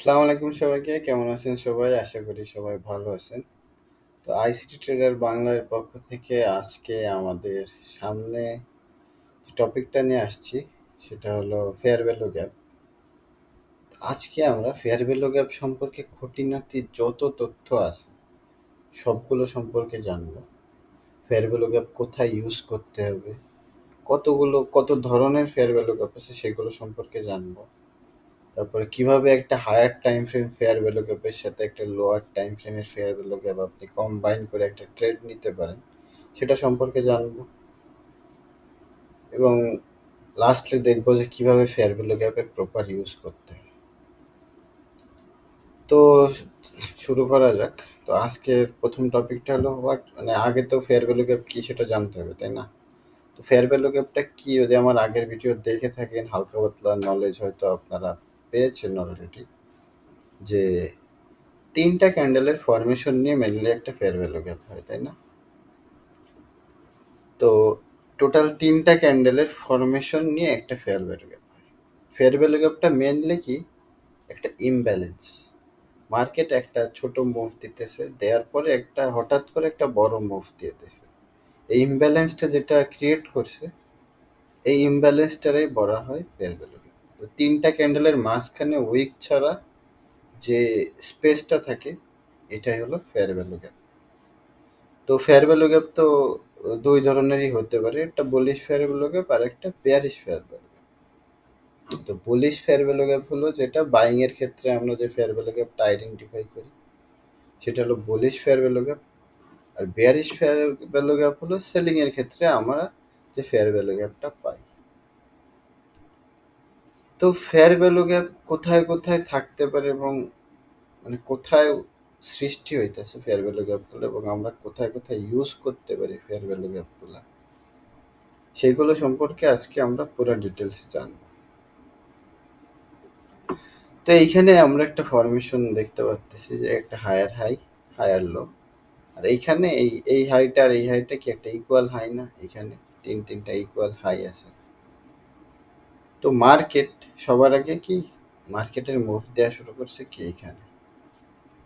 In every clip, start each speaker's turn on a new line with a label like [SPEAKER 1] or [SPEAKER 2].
[SPEAKER 1] আসসালামু আলাইকুম সবাইকে। কেমন আছেন সবাই? আশা করি সবাই ভালো আছেন। তো আইসিটি ট্রেডার বাংলার পক্ষ থেকে আজকে আমাদের সামনে টপিকটা নিয়ে আসছি, সেটা হলো ফেয়ার ভ্যালু গ্যাপ আজকে আমরা ফেয়ার ভ্যালু গ্যাপ সম্পর্কে খুঁটিনাটি যত তথ্য আছে, সবগুলো সম্পর্কে জানব। ফেয়ার ভ্যালু গ্যাপ কোথায় ইউজ করতে হবে? কতগুলো, কত ধরনের ফেয়ার ভ্যালু গ্যাপ আছে, সেগুলো সম্পর্কে জানব। তারপরে কীভাবে একটা higher time frame fair value গ্যাপের সাথে একটা লোয়ার টাইম ফ্রেমের ফেয়ার ভ্যালু গ্যাপ আপনি কম্বাইন করে একটা ট্রেড নিতে পারেন, সেটা সম্পর্কে জানব। এবং লাস্টলি দেখব যে কীভাবে ফেয়ার ভ্যালু গ্যাপে প্রপার ইউজ করতে হয়। তো শুরু করা যাক। তো আজকের প্রথম টপিকটা হলো হোয়াট মানে আগে তো ফেয়ার ভ্যালু গ্যাপ কী সেটা জানতে হবে, তাই না? তো ফেয়ার ভ্যালু গ্যাপটা কী? যদি আমার আগের ভিডিও দেখে থাকেন, হালকা পাতলা নলেজ হয়তো আপনারা পেয়েছেন অলরেডি যে তিনটা ক্যান্ডেলের ফরমেশন নিয়ে মেনলি একটা ফেয়ার ভ্যালু গ্যাপ হয়, তাই না? তো টোটাল তিনটা ক্যান্ডেলের ফরমেশন নিয়ে একটা ফেয়ার ভ্যালু গ্যাপ হয়। ফেয়ার ভ্যালু গ্যাপটা মেনলি কি? একটা ইমব্যালেন্স মার্কেট একটা ছোট মুভ দিতেছে, দেওয়ার পরে একটা হঠাৎ করে একটা বড় মুভ দিতেছে। এই ইমব্যালেন্সটা যেটা ক্রিয়েট করছে, এই ইমব্যালেন্সটারই বলা হয় ফেয়ার ভ্যালু গ্যাপ তো তিনটা ক্যান্ডেলের মাঝখানে উইক ছাড়া যে স্পেসটা থাকে, এটাই হলো ফেয়ার ভ্যালু গ্যাপ তো ফেয়ার ভ্যালু গ্যাপ তো দুই ধরনেরই হতে পারে, একটা বলিশ ফেয়ার ভ্যালু গ্যাপ আর একটা পেয়ারিশ ফেয়ার ভ্যালু গ্যাপ তো বলিশ ফেয়ার ভ্যালু গ্যাপ হলো যেটা বাইং এর ক্ষেত্রে আমরা যে ফেয়ার ভ্যালু গ্যাপটা আইডেন্টিফাই করি, সেটা হলো বলিশ ফেয়ার ভ্যালু গ্যাপ আর বেয়ারিশ ফেয়ার ভ্যালু গ্যাপ হলো সেলিং এর ক্ষেত্রে আমরা যে ফেয়ার ভ্যালু গ্যাপটা পাই। তো ফেয়ার ভ্যালু গ্যাপ কোথায় কোথায় থাকতে পারে এবং মানে কোথায় সৃষ্টি হইতেছে ফেয়ার ভ্যালু গ্যাপগুলো এবং আমরা কোথায় কোথায় ইউজ করতে পারি ফেয়ার ভ্যালু গ্যাপগুলো সেগুলো সম্পর্কে আজকে আমরা পুরো ডিটেলসে জানব। তো এইখানে আমরা একটা ফরমেশন দেখতে পাচ্ছি যে একটা হায়ার হাই হায়ার লো আর এইখানে এই এই হাইটা আর এই হাইটা কি একটা ইকুয়াল হাই না? এখানে তিন, তিনটা ইকুয়াল হাই আছে। তো মার্কেট সবার আগে কি মার্কেটের মুভ দেওয়া শুরু করছে কি এইখানে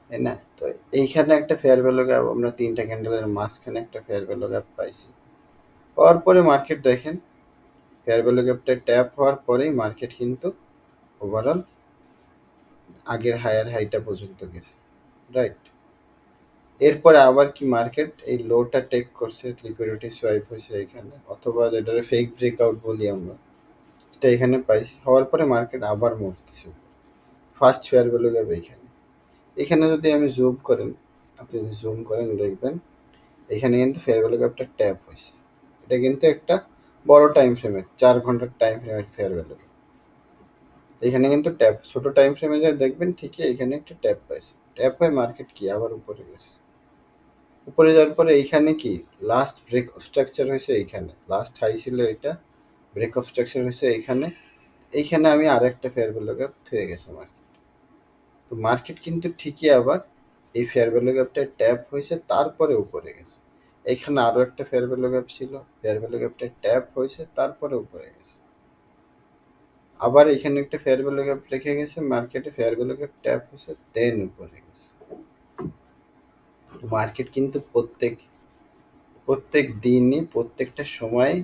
[SPEAKER 1] তাই না? তো এইখানে একটা ফেয়ার ভ্যালু গ্যাপ আমরা তিনটা ক্যান্ডেলের মাঝখানে একটা ফেয়ার ভ্যালু গ্যাপ পাইছি। পাওয়ার পরে মার্কেট দেখেন ফেয়ার ভ্যালু গ্যাপটা ট্যাপ হওয়ার পরেই মার্কেট কিন্তু ওভারঅল আগের হায়ার হাইটা পর্যন্ত গেছে রাইট এরপরে আবার কি মার্কেট এই লোটা টেক করছে লিকুইডিটি সোয়াইপ হয়েছে এখানে, অথবা যেটারে ফেক ব্রেকআউট বলি আমরা। এটা এখানে পাইছি হওয়ার পরে মার্কেট আবার মুভ দিছে। ফার্স্ট ফেয়ার ভ্যালু গ্যাপ এইখানে এখানে যদি আমি জুম করেন, আপনি যদি জুম করেন দেখবেন, এখানে কিন্তু ফেয়ার ভ্যালু গ্যাপটা ট্যাপ হয়েছে। এটা কিন্তু একটা বড় টাইম ফ্রেমের চার ঘণ্টার টাইম ফ্রেমের ফেয়ার ভ্যালু এখানে কিন্তু ট্যাপ ছোট টাইম ফ্রেমে যা দেখবেন ঠিকই এখানে একটা ট্যাপ পাইছে। ট্যাপ হয়ে মার্কেট কি? আবার উপরে গেছে। উপরে যাওয়ার পরে এইখানে কি? লাস্ট ব্রেক স্ট্রাকচার হয়েছে এইখানে লাস্ট হাই ছিল এটা। ব্রেক অফ স্ট্রাকচার হয়েছে এইখানে। এইখানে আমি আরেকটা ফেয়ার ভ্যালু গ্যাপ থয়ে গেছে মার্কেট তো মার্কেট কিন্তু ঠিকই আবার এই ফেয়ার ভ্যালু গ্যাপটা ট্যাপ হয়েছে, তারপরে উপরে গেছে। এখানে আরও একটা ফেয়ার ভ্যালু গ্যাপ ছিল ফেয়ার ভ্যালু গ্যাপটা ট্যাপ হয়েছে, তারপরে উপরে গেছে। আবার এখানে একটা ফেয়ার ভ্যালু গ্যাপ রেখে গেছে মার্কেটে ফেয়ার ভ্যালু গ্যাপ ট্যাপ হয়েছে দেন উপরে গেছে। মার্কেট কিন্তু প্রত্যেক প্রত্যেক দিনই, প্রত্যেকটা সময়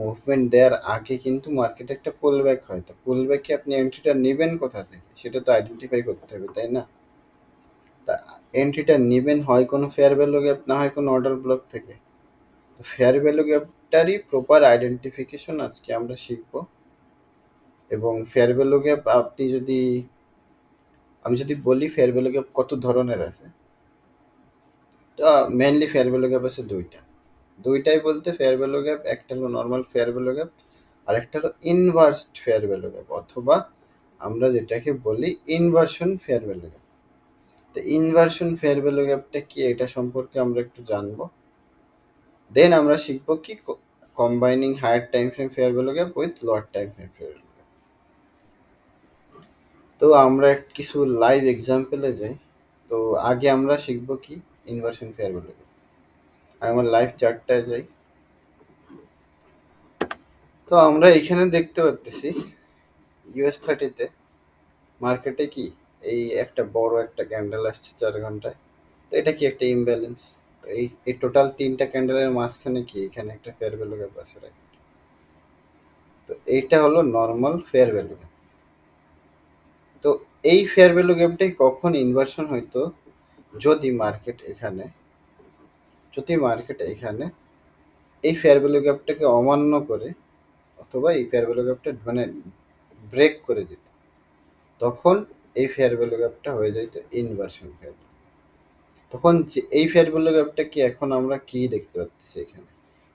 [SPEAKER 1] মুভমেন্ট দেওয়ার আগে কিন্তু মার্কেটে একটা পুল ব্যাক হয়। তো পুল ব্যাকে আপনি এন্ট্রিটা নেবেন কোথা থেকে? সেটা তো আইডেন্টিফাই করতে হবে, তাই না? তা এন্ট্রিটা নেবেন হয় কোনো ফেয়ার ভ্যালু গ্যাপ না হয় কোনো অর্ডার ব্লক থেকে? তো ফেয়ার ভ্যালু গ্যাপটারই প্রপার আইডেন্টিফিকেশন আজকে আমরা শিখব। এবং ফেয়ার ভ্যালু গ্যাপ আপনি যদি, আমি যদি বলি ফেয়ার ভ্যালু গ্যাপ কত ধরনের আছে? তো মেনলি ফেয়ার ভ্যালু গ্যাপ আছে দুইটা। দুইটাই বলতে ফেয়ার ভ্যালু গ্যাপ একটা হলো নর্মাল ফেয়ার ভ্যালু গ্যাপ আর একটা হলো ইনভার্সড ফেয়ার ভ্যালু গ্যাপ অথবা আমরা যেটাকে বলি ইনভার্সন ফেয়ার ভ্যালু গ্যাপ তো ইনভার্সন ফেয়ার ভ্যালু গ্যাপটা কি, এটা সম্পর্কে আমরা একটু জানব। দেন আমরা শিখব কি combining higher time frame fair value gap with lower time frame fair value gap তো আমরা কিছু লাইভ এক্সাম্পলে যাই। তো আগে আমরা শিখব কি ইনভার্সন ফেয়ার ভ্যালু গ্যাপ আমি আমার লাইভ চার্টটায় যাই। তো আমরা এখানে দেখতে পাচ্ছি ইউএস থার্টিতে মার্কেটে কি এই একটা বড় একটা ক্যান্ডেল আসছে চার ঘন্টায়। তো এটা কি একটা ইমব্যালেন্স তো এই এই টোটাল তিনটা ক্যান্ডেলের মাঝখানে কি এখানে একটা ফেয়ার ভ্যালু গ্যাপ আছে তো এইটা হলো নর্মাল ফেয়ার ভ্যালু গ্যাপ তো এই ফেয়ার ভ্যালু গ্যাপটাই কখন ইনভার্সন হইতো? যদি মার্কেট এখানে যদি মার্কেট এখানে এই ফেয়ার ভ্যালু গ্যাপটাকে অমান্য করে অথবা এই ফেয়ার ভ্যালু গ্যাপটা মানে ব্রেক করে দিত। তখন এই ফেয়ার ভ্যালু গ্যাপটা হয়ে যেত ইনভার্সন ফেয়ার তখন এই ফেয়ার ভ্যালু গ্যাপটা কি এখন আমরা কি দেখতে পাচ্ছি এখানে?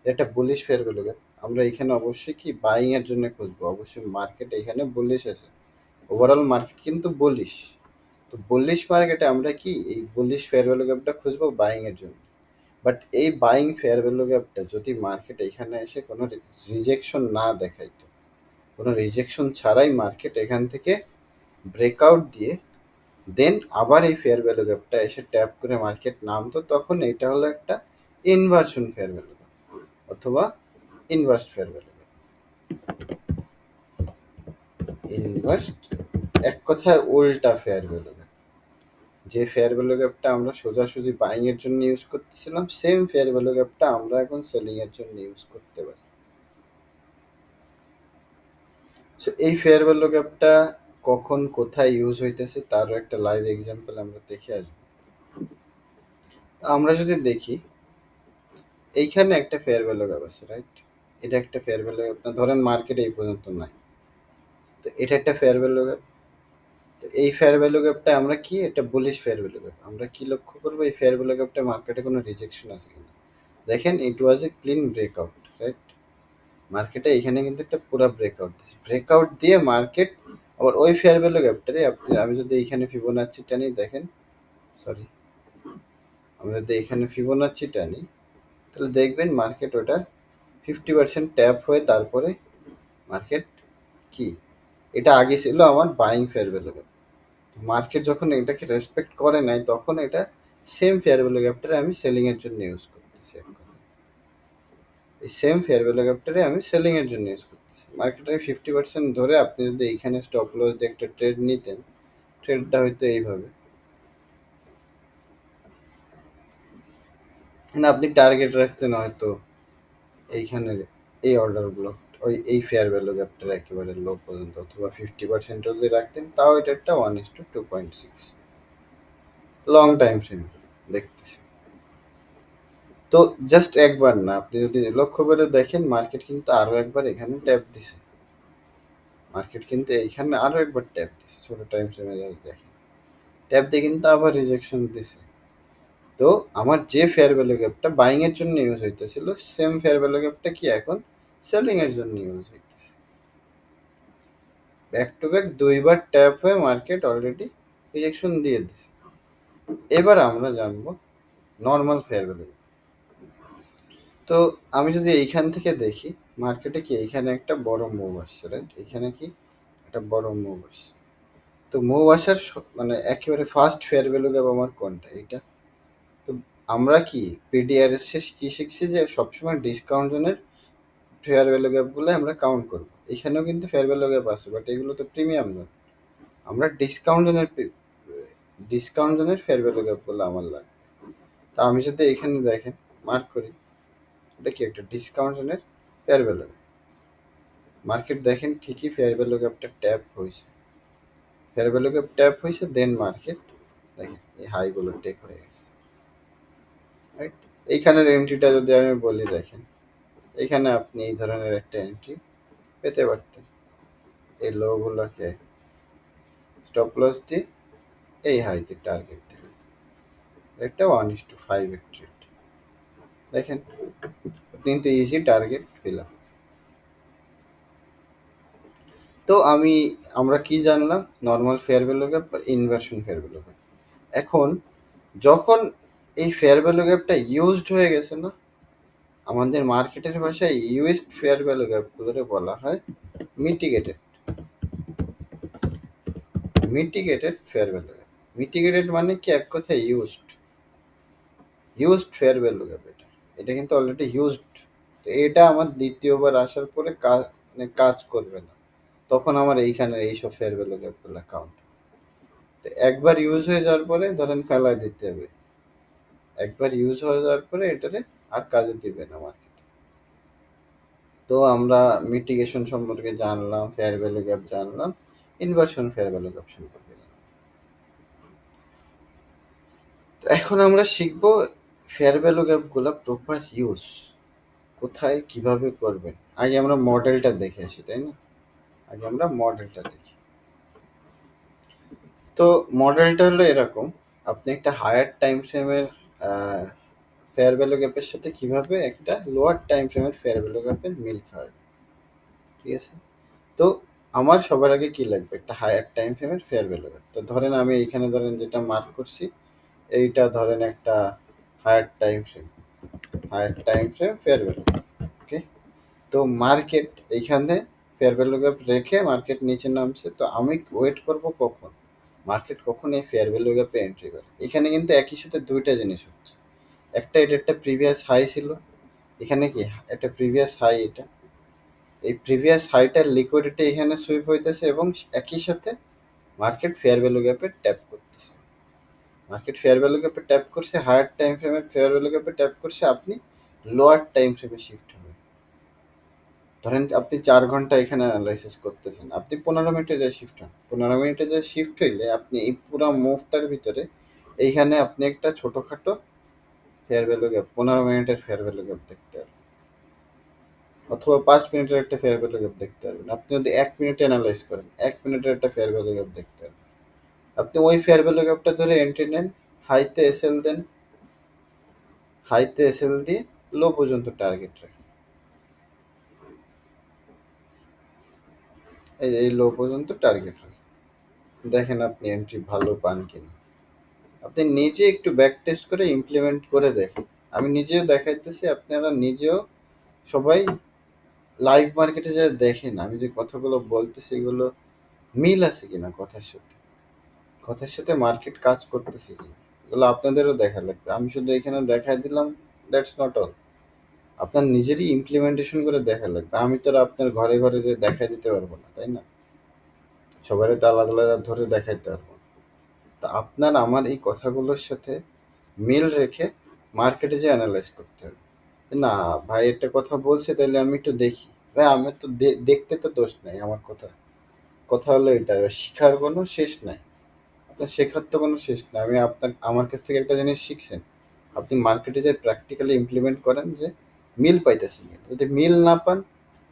[SPEAKER 1] এটা বুলিশ ফেয়ার ভ্যালু গ্যাপ আমরা এখানে অবশ্যই কি বাইং এর জন্য খুঁজবো? অবশ্যই মার্কেট এখানে বুলিশ আছে। ওভারঅল মার্কেট কিন্তু বুলিশ তো বুলিশ মার্কেটে আমরা কি এই বুলিশ ফেয়ার ভ্যালু গ্যাপটা খুঁজবো বাইং এর জন্য? বাট এই বাইং ফেয়ার ভ্যালু গ্যাপটা যদি মার্কেট এখানে এসে কোনো রিজেকশন না দেখাইতো কোনো রিজেকশন ছাড়াই মার্কেট এখান থেকে ব্রেকআউট দিয়ে দেন আবার এই ফেয়ার ভ্যালু গ্যাপটা এসে ট্যাপ করে মার্কেট নামতো, তখন এটা হলো একটা ইনভার্সন ফেয়ার ভ্যালু গ্যাপ অথবা inverse fair value gap inversed এক কথায় উল্টা ফেয়ার ভ্যালু যে ফেয়ার ভ্যালু গ্যাপটা আমরা সোজাসুজি বাইং এর জন্য ইউজ করতেছিলাম সেম ফেয়ার ভ্যালু গ্যাপটা আমরা এখন সেলিং এর জন্য ইউজ করতে পারি। সো এই ফেয়ার ভ্যালু গ্যাপটা কখন, কোথায় ইউজ হইতেছে তারও একটা লাইভ এক্সাম্পল আমরা দেখে আসব। আমরা যদি দেখি, এইখানে একটা ফেয়ার ভ্যালু গ্যাপ আছে রাইট এটা একটা ফেয়ার ভ্যালু গ্যাপ ধরেন মার্কেটে এই পর্যন্ত নাই। তো এটা একটা ফেয়ার ভ্যালু গ্যাপ তো এই ফেয়ার ভ্যালু গ্যাপটা আমরা কি? এটা বুলিশ ফেয়ার ভ্যালু গ্যাপ আমরা কি লক্ষ্য করব? এই ফেয়ার ভ্যালু গ্যাপটা মার্কেটে কোনো রিজেকশন আছে কিনা? দেখেন it was a clean breakout right মার্কেটে এখানে কিন্তু একটা পুরো ব্রেকআউট দিচ্ছে ব্রেকআউট দিয়ে মার্কেট আবার ওই ফেয়ার ভ্যালু গ্যাপটারে আপনি আমি যদি এইখানে ফিবোনাচ্ছি টানি, দেখেন সরি আমি যদি এখানে ফিবোনাচ্ছি টানি, তাহলে দেখবেন মার্কেট ওটা ফিফটি পার্সেন্ট ট্যাপ হয়ে তারপরে মার্কেট কি? এটা আগে ছিল আমার buying fair value gap market যখন এটাকে রেসপেক্ট করে নাই, তখন এটা সেম ফেয়ার ভ্যালু গ্যাপটারে আমি সেলিংয়ের জন্য ইউজ করতেছি এই সেম ফেয়ার ভ্যালু গ্যাপটারে আমি সেলিংয়ের জন্য ইউজ করতেছি। মার্কেটে ফিফটি পার্সেন্ট ধরে আপনি যদি এইখানে স্টপ লস দিয়ে একটা ট্রেড নিতেন ট্রেডটা হয়তো এইভাবে। আপনি টার্গেট রাখতেন হয়তো এইখানে এই অর্ডার ব্লক ওই, এই ফেয়ার ভ্যালু গ্যাপটার একেবারে লো পর্যন্ত, অথবা ফিফটি পার্সেন্ট যদি রাখতেন, তাও এটা একটা one is to two point six long time frame দেখতেছি। তো জাস্ট একবার না, আপনি যদি লক্ষ্য করে দেখেন মার্কেট কিন্তু আরও একবার এখানে ট্যাপ দিছে। মার্কেট কিন্তু এইখানে আরও একবার ট্যাপ দিছে, ছোটো টাইম ফ্রেমে যদি দেখেন। ট্যাপ দিয়ে কিন্তু আবার রিজেকশন দিছে। তো আমার যে ফেয়ার ভ্যালু গ্যাপটা বাইং এর জন্য ইউজ হইতেছিল সেম ফেয়ার ভ্যালু গ্যাপটা কি এখন? সেলিং এর জন্য ইউজ হইতেছে। ব্যাক টু ব্যাক দুইবার ট্যাপ হয়ে মার্কেট অলরেডি রিজেকশন দিয়ে দিছে। এবার আমরা জানব নর্মাল ফেয়ার ভ্যালু তো আমি যদি এইখান থেকে দেখি মার্কেটে কি এইখানে একটা বড় মুভ আসছে রাইট এখানে কি একটা বড় মুভ আসছে। তো মুভ আসার মানে একেবারে ফার্স্ট ফেয়ার ভ্যালু গ্যাপ আমার কোনটা? এটা তো আমরা কি পিডিআরএস কি শিখছি যে সবসময় ডিসকাউন্ট জোনের ফেয়ার ভ্যালু গ্যাপগুলো আমরা কাউন্ট করব। এখানেও কিন্তু ফেয়ার ভ্যালু গ্যাপ আছে বাট এগুলো তো প্রিমিয়াম জোন আমরা ডিসকাউন্ট জোনের ডিসকাউন্ট জোনের ফেয়ার ভ্যালু গ্যাপগুলো আমার লাগবে তা আমি যদি এখানে দেখেন মার্ক করি, এটা কি একটা ডিসকাউন্ট জোনের ফেয়ার ভ্যালু মার্কেট দেখেন ঠিকই ফেয়ার ভ্যালু গ্যাপটা ট্যাপ হয়েছে। ফেয়ার ভ্যালু গ্যাপ ট্যাপ হয়েছে দেন মার্কেট দেখেন এই হাইগুলো টেক হয়ে গেছে। রাইট এইখানের এন্ট্রিটা যদি আমি বলি, দেখেন। এখানে আপনি এই ধরনের একটা এন্ট্রি পেতে পারতেন। এই লোগুলোকে স্টপ লস দিয়ে এই হাইতে টার্গেট দেবেন একটা one is to five trade দেখেন কিন্তু ইজি টার্গেট পেলাম। তো আমি, আমরা কি জানলাম? নর্মাল ফেয়ার ভ্যালু গ্যাপ আর ইনভার্সন ফেয়ার ভ্যালু গ্যাপ এখন, যখন এই ফেয়ার ভ্যালু গ্যাপটা ইউজড হয়ে গেছে না আমাদের মার্কেটের ভাষায় ইউএসড ফেয়ার ভ্যালু গ্যাপগুলোরে বলা হয় mitigated. Mitigated fair value gap. Mitigated মানে কি? এক কথায় used. Used fair value gap এটা। এটা কিন্তু অলরেডি ইউজড তো এটা আমার দ্বিতীয়বার আসার পরে কাজ মানে কাজ করবে না। তখন আমার এইখানে এইসব ফেয়ার ভ্যালু গ্যাপগুলো কাউন্ট তো একবার ইউজ হয়ে যাওয়ার পরে ধরেন ফেলায় দিতে হবে। একবার ইউজ হয়ে যাওয়ার পরে এটারে আর কাজে দিবে না মার্কেটে তো আমরা মিটিগেশন সম্পর্কে জানলাম ফেয়ার ভ্যালু গ্যাপ জানলাম ইনভার্সন ফেয়ার ভ্যালু গ্যাপ সম্পর্কে তো এখন আমরা শিখব ফেয়ার ভ্যালু গ্যাপগুলো প্রপার ইউজ কোথায়, কীভাবে করবেন। আগে আমরা মডেলটা দেখে আসি, তাই না? আগে আমরা মডেলটা দেখি। তো মডেলটা হলো এরকম, আপনি একটা হায়ার টাইম ফ্রেমের ফেয়ার ভ্যালু গ্যাপের সাথে কীভাবে একটা লোয়ার টাইম ফ্রেমের ফেয়ার ভ্যালু গ্যাপের মিল খাওয়াবে? ঠিক আছে? তো আমার সবার আগে কি লাগবে? একটা হায়ার টাইম ফ্রেমের ফেয়ার ভ্যালু গ্যাপ তো ধরেন আমি এইখানে ধরেন যেটা মার্ক করছি, এইটা ধরেন একটা higher time frame higher time frame fair value okay তো মার্কেট এইখানে ফেয়ার ভ্যালু গ্যাপ রেখে মার্কেট নিচে নামছে, তো আমি ওয়েট করব কখন? মার্কেট কখন এই ফেয়ার ভ্যালু গ্যাপে এন্ট্রি করে? এখানে কিন্তু একই সাথে দুইটা জিনিস হচ্ছে। একটা এটা একটা প্রিভিয়াস হাই ছিল। এখানে কি? একটা প্রিভিয়াস হাই এটা। এই প্রিভিয়াস হাইটার লিকুইডিটি এখানে সুইপ হইতেছে এবং একই সাথে মার্কেট ফেয়ার ভ্যালু গ্যাপে ট্যাপ করতেছে। মার্কেট ফেয়ার ভ্যালু গ্যাপে ট্যাপ করছে হায়ার টাইম ফ্রেমে ফেয়ার ভ্যালু গ্যাপে ট্যাপ করছে, আপনি লোয়ার টাইম ফ্রেমে শিফট হবে। ধরেন আপনি চার ঘণ্টা এখানে অ্যানালাইসিস করতেছেন। আপনি পনেরো মিনিটে যায় শিফট হন, পনেরো মিনিটে যায় শিফট হইলে আপনি এই পুরো মুভটার ভিতরে এইখানে আপনি একটা ছোটোখাটো ফেয়ার ভ্যালু গ্যাপ পনেরো মিনিটের ফেয়ার ভ্যালু গ্যাপ দেখতে পারবেন অথবা পাঁচ মিনিটের একটা ফেয়ার ভ্যালু গ্যাপ দেখতে পারবেন। আপনি যদি এক মিনিট অ্যানালাইজ করেন, এক মিনিটের একটা ফেয়ার ভ্যালু গ্যাপ দেখতে পারবেন। আপনি ওই ফেয়ার ভ্যালু গ্যাপটা ধরে এন্ট্রি নেন হাইতে এসএল দেন হাইতে এসএল দিয়ে লো পর্যন্ত টার্গেট রাখেন। এই এই লো পর্যন্ত টার্গেট রাখেন। দেখেন আপনি এন্ট্রি ভালো পান কিনা। আপনি নিজে একটু ব্যাক টেস্ট করে ইমপ্লিমেন্ট করে দেখেন। আমি নিজেও দেখাইতেছি, আপনারা নিজেও সবাই লাইভ মার্কেটে যা দেখেন, আমি যে কথাগুলো বলতেছি এগুলো মিল আছে কিনা কথার সাথে? কথার সাথে মার্কেট কাজ করতেছে কিনা? এগুলো আপনাদেরও দেখা লাগবে। আমি শুধু এখানে দেখাই দিলাম দ্যাটস নট অল আপনার নিজেরই ইমপ্লিমেন্টেশন করে দেখা লাগবে। আমি তো আপনার ঘরে ঘরে যে দেখাই দিতে পারব না, তাই না? সবারই তো আলাদা আলাদা ধরে দেখাইতে পারব। তা আপনার আমার এই কথাগুলোর সাথে মিল রেখে মার্কেটে যে অ্যানালাইজ করতে হবে। না, ভাই একটা কথা বলছে, তাহলে আমি একটু দেখি। ভাই, আমার তো দেখতে তো দোষ নাই আমার কথা। কথা হলো এটা, শিখার কোনো শেষ নাই। আপনার শেখার তো কোনো শেষ নাই। আমি আপনার, আমার কাছ থেকে একটা জিনিস শিখছেন। আপনি মার্কেটে যে প্র্যাকটিক্যালি ইমপ্লিমেন্ট করেন যে মিল পাইতেছেন যদি মিল না পান,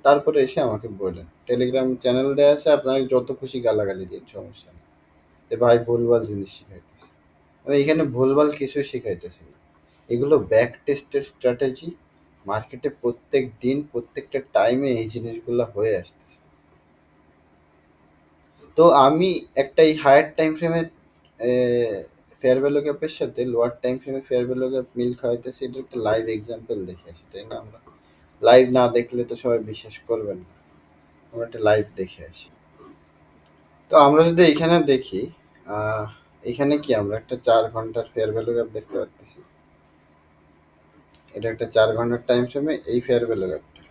[SPEAKER 1] তারপরে এসে আমাকে বলেন। টেলিগ্রাম চ্যানেল দেওয়া আছে আপনাকে যত খুশি গালাগালি দিন সমস্যা নেই। যে ভাই ভুলভাল জিনিস শিখাইতেছে। আমি এখানে ভুলভাল কিছুই শিখাইতেছি না। এগুলো ব্যাক টেস্টের স্ট্র্যাটেজি মার্কেটে প্রত্যেক দিন, প্রত্যেকটা টাইমে এই জিনিসগুলো হয়ে আসতেছে। তো আমি একটা এই হায়ার টাইম ফ্রেমে ফেয়ার ভ্যালু গ্যাপের সাথে লোয়ার টাইম ফ্রেমে ফেয়ার ভ্যালু গ্যাপ মিল খাওয়াইতেছি, এটা একটা লাইভ এক্সাম্পল দেখে আসি, তাই না? আমরা লাইভ না দেখলে তো সবাই বিশ্বাস করবেন না। আমরা একটা লাইভ দেখে আসি। তো আমরা যদি এখানে দেখি এখানে কি আমরা একটা চার ঘণ্টার ফেয়ার ভ্যালু গ্যাপ দেখতে পাচ্ছি এটা একটা চার ঘণ্টার টাইম ফ্রেমে এই ফেয়ার ভ্যালু গ্যাপটা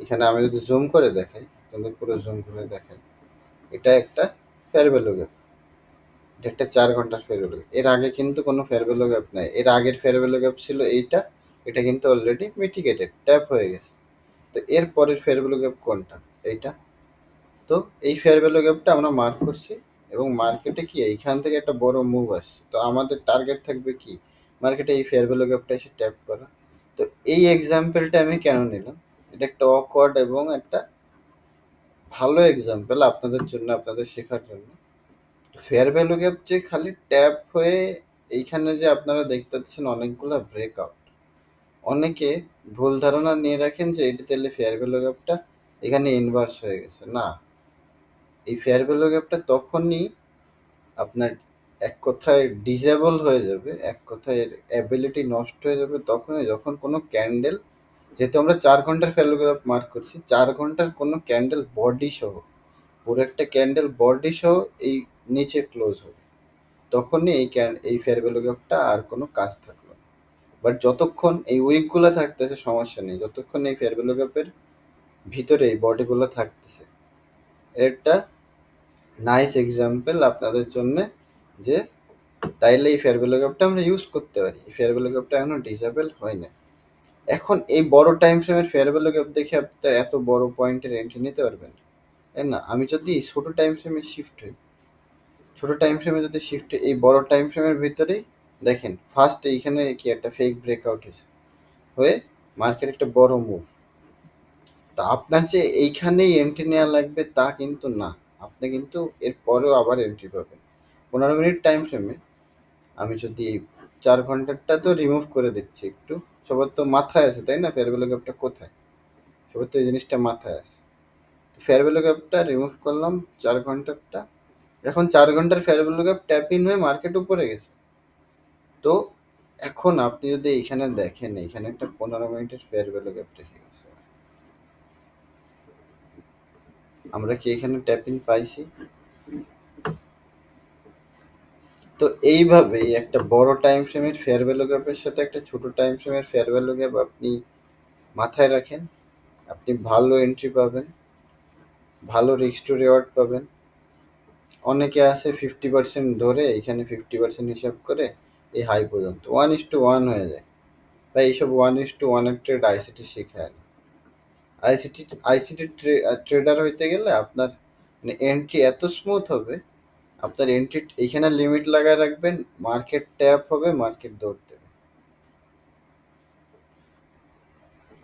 [SPEAKER 1] এখানে আমি যদি জুম করে দেখাই, তোমাদের পুরো জুম করে দেখাই, এটা একটা ফেয়ার ভ্যালু গ্যাপ এটা একটা চার ঘণ্টার ফেয়ার ভ্যালু এর আগে কিন্তু কোনো ফেয়ার ভ্যালু গ্যাপ নাই। এর আগের ফেয়ার ভ্যালু গ্যাপ ছিল এইটা, এটা কিন্তু অলরেডি মিটিগেটেড ট্যাপ হয়ে গেছে। তো এর পরের ফেয়ার ভ্যালু গ্যাপ কোনটা? এইটা। তো এই ফেয়ার ভ্যালু গ্যাপটা আমরা মার্ক করছি এবং মার্কেটে কি এইখান থেকে একটা বড় মুভ আসছে। তো আমাদের টার্গেট থাকবে কি? মার্কেটে এই ফেয়ার ভ্যালু গ্যাপটা এসে ট্যাপ করা। তো এই এক্সাম্পলটা আমি কেন নিলাম? এটা একটা অকওয়ার্ড এবং একটা ভালো এক্সাম্পল আপনাদের জন্য, আপনাদের শেখার জন্য। ফেয়ার ভ্যালু গ্যাপ যে খালি ট্যাপ হয়ে এইখানে যে আপনারা দেখতে পাচ্ছেন অনেকগুলো ব্রেকআউট অনেকে ভুল ধারণা নিয়ে রাখেন যে এটি তাহলে ফেয়ার ভ্যালু গ্যাপটা এখানে ইনভার্স হয়ে গেছে। না এই ফেয়ার ভ্যালু গ্যাপটা তখনই আপনার এক কথায় ডিজেবল হয়ে যাবে, এক কথায় অ্যাবিলিটি নষ্ট হয়ে যাবে তখনই যখন কোনো ক্যান্ডেল যেহেতু আমরা চার ঘণ্টার গ্যাপ মার্ক করছি, চার ঘণ্টার কোনো ক্যান্ডেল বডি সহ, পুরো একটা ক্যান্ডেল বডি সহ এই নিচে ক্লোজ হবে। তখনই এই এই ফেয়ার ভ্যালু গ্যাপটা আর কোনো কাজ থাকল না। বাট যতক্ষণ এই উইকগুলো থাকতেছে, সমস্যা নেই। যতক্ষণ এই ফেয়ার ভ্যালু গ্যাপের ভিতরে এই বডিগুলো থাকতেছে একটা নাইস এক্সাম্পল আপনাদের জন্য যে তাইলে এই ফেয়ার ভ্যালু গ্যাপটা আমরা ইউজ করতে পারি। এই ফেয়ার ভ্যালু গ্যাপটা এখনও ডিসেবল হয় না এখন এই বড় টাইম ফ্রেমের ফেয়ার ভ্যালু গ্যাপ দেখে আপনি তার এত বড় পয়েন্টের এন্ট্রি নিতে পারবেন তাই না? আমি যদি ছোট টাইম ফ্রেমে শিফট হই, ছোট টাইম ফ্রেমে যদি শিফট এই বড় টাইম ফ্রেমের ভিতরেই দেখেন ফার্স্ট এইখানে কি একটা ফেক ব্রেকআউট হয়েছে। হয়ে মার্কেট একটা বড় মুভ তা আপনার যে এইখানেই এন্ট্রি নেওয়া লাগবে তা কিন্তু না। আপনি কিন্তু এর পরেও আবার এন্ট্রি পাবেন। পনেরো মিনিট টাইম ফ্রেমে আমি যদি চার ঘন্টারটা তো রিমুভ করে দিচ্ছি একটু। সবার তো মাথায় আছে, তাই না? ফেয়ার ভ্যালু গ্যাপটা কোথায়? সবার তো এই জিনিসটা মাথায় আছে। তো ফেয়ার ভ্যালু গ্যাপটা রিমুভ করলাম চার ঘন্টারটা। এখন চার ঘণ্টার fair value gap tap in হয়ে মার্কেট উপরে গেছে। তো এখন আপনি যদি এইখানে দেখেন, এইখানে একটা পনেরো মিনিটের ফেয়ার ভ্যালু গ্যাপ রেখে গেছে। আমরা কি এখানে ট্যাপিং পাইছি? তো এইভাবেই একটা বড় টাইম ফ্রেমের ফেয়ার ভ্যালু গ্যাপের সাথে একটা ছোট টাইম ফ্রেমের ফেয়ার ভ্যালু গ্যাপ আপনি মাথায় রাখেন, আপনি ভালো এন্ট্রি পাবেন, ভালো রিস্ক টু রেওয়ার্ড পাবেন। অনেকে আছে ফিফটি পার্সেন্ট ধরে এখানে ফিফটি পার্সেন্ট হিসাব করে এই হাই পর্যন্ত। ওয়ান ইস টু ওয়ান হয়ে যায়। বা এইসব ওয়ান ইস টু ওয়ানের ট্রেড আইসিটি শেখায় আইসিটি আইসিটি ট্রেডার হইতে গেলে আপনার মানে এন্ট্রি এত স্মুথ হবে, আপনার এন্ট্রি এইখানে লিমিট লাগায় রাখবেন মার্কেট ট্যাপ হবে মার্কেট দৌড় দেবে।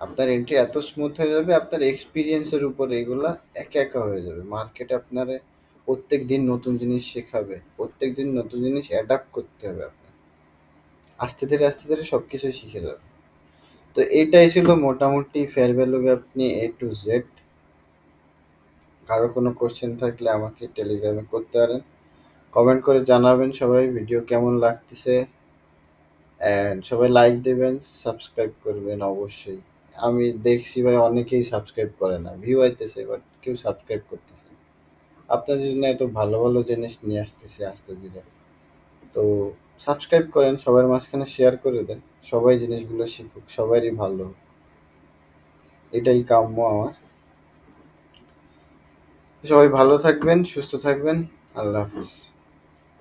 [SPEAKER 1] আপনার এন্ট্রি এত স্মুথ হয়ে যাবে, আপনার এক্সপিরিয়েন্সের উপর এগুলা একা একা হয়ে যাবে। মার্কেট আপনার প্রত্যেক দিন নতুন জিনিস শেখাবে, প্রত্যেক দিন নতুন জিনিস অ্যাডাপ্ট করতে হবে আপনার। আস্তে ধীরে আস্তে ধীরে সব কিছুই শিখে যাবে। তো এটাই ছিল মোটামুটি ফেয়ার ভ্যালু নিয়ে এ টু জেড কারও কোনো কোশ্চেন থাকলে আমাকে টেলিগ্রামে করতে পারেন। কমেন্ট করে জানাবেন সবাই ভিডিও কেমন লাগতেছে। অ্যান্ড সবাই লাইক দেবেন সাবস্ক্রাইব করবেন অবশ্যই। আমি দেখছি ভাই অনেকেই সাবস্ক্রাইব করে না ভিউ আইতেছে বাট কেউ সাবস্ক্রাইব করতেছে আপনাদের জন্য এত ভালো ভালো জিনিস নিয়ে আসতেছি আস্তে ধীরে। তো সাবস্ক্রাইব করেন, সবার মাঝখানে শেয়ার করে দেন। সবাই জিনিসগুলো শিখুক, সবারই ভালো হোক। এটাই কাম্য আমার। সবাই ভালো থাকবেন, সুস্থ থাকবেন। আল্লাহ হাফিজ।